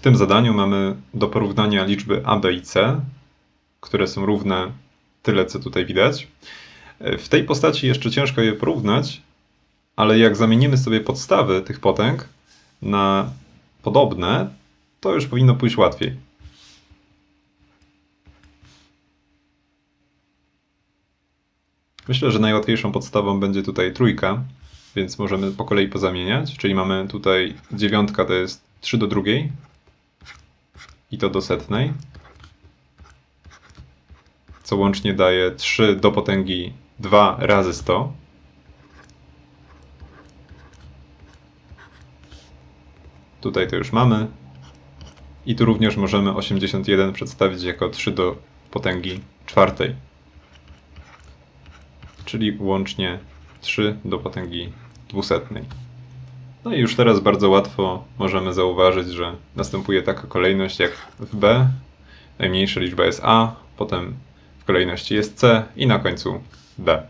W tym zadaniu mamy do porównania liczby a, b i c, które są równe tyle, co tutaj widać. W tej postaci jeszcze ciężko je porównać, ale jak zamienimy sobie podstawy tych potęg na podobne, to już powinno pójść łatwiej. Myślę, że najłatwiejszą podstawą będzie tutaj trójka, więc możemy po kolei pozamieniać. Czyli mamy tutaj dziewiątka to jest 3 do drugiej i to do setnej, co łącznie daje 3 do potęgi 2 razy 100. Tutaj to już mamy. I tu również możemy 81 przedstawić jako 3 do potęgi czwartej. Czyli łącznie 3 do potęgi dwusetnej. No i już teraz bardzo łatwo możemy zauważyć, że następuje taka kolejność jak w B. Najmniejsza liczba jest A, potem w kolejności jest C i na końcu D.